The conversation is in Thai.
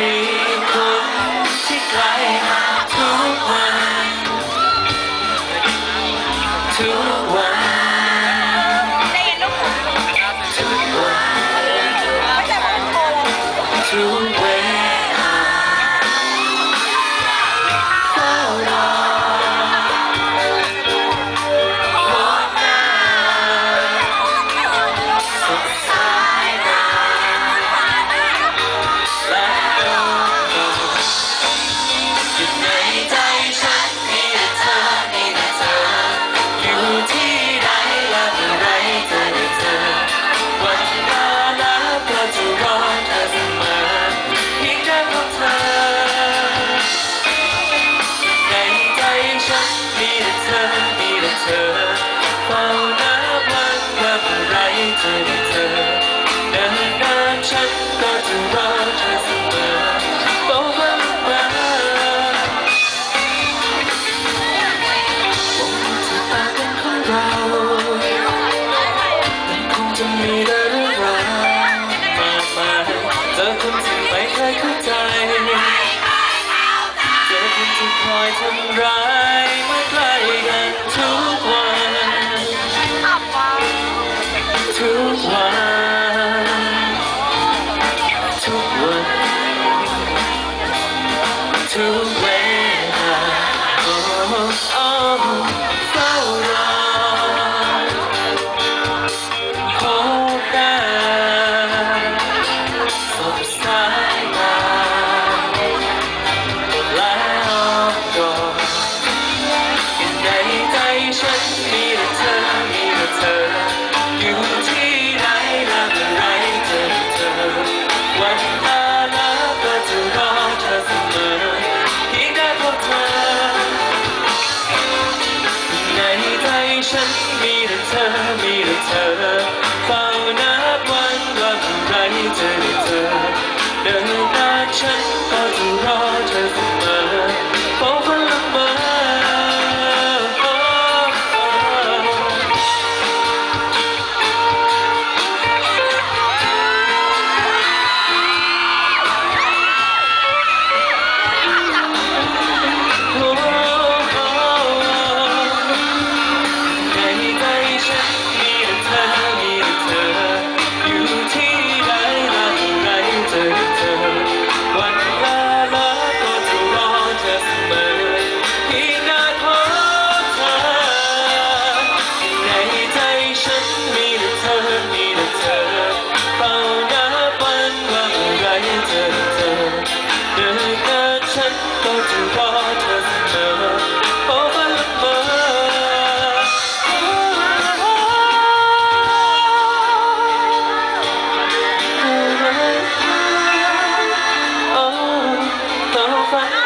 me. เข้าใจเจอคนที่คอยทำร้าย Shalom. fun.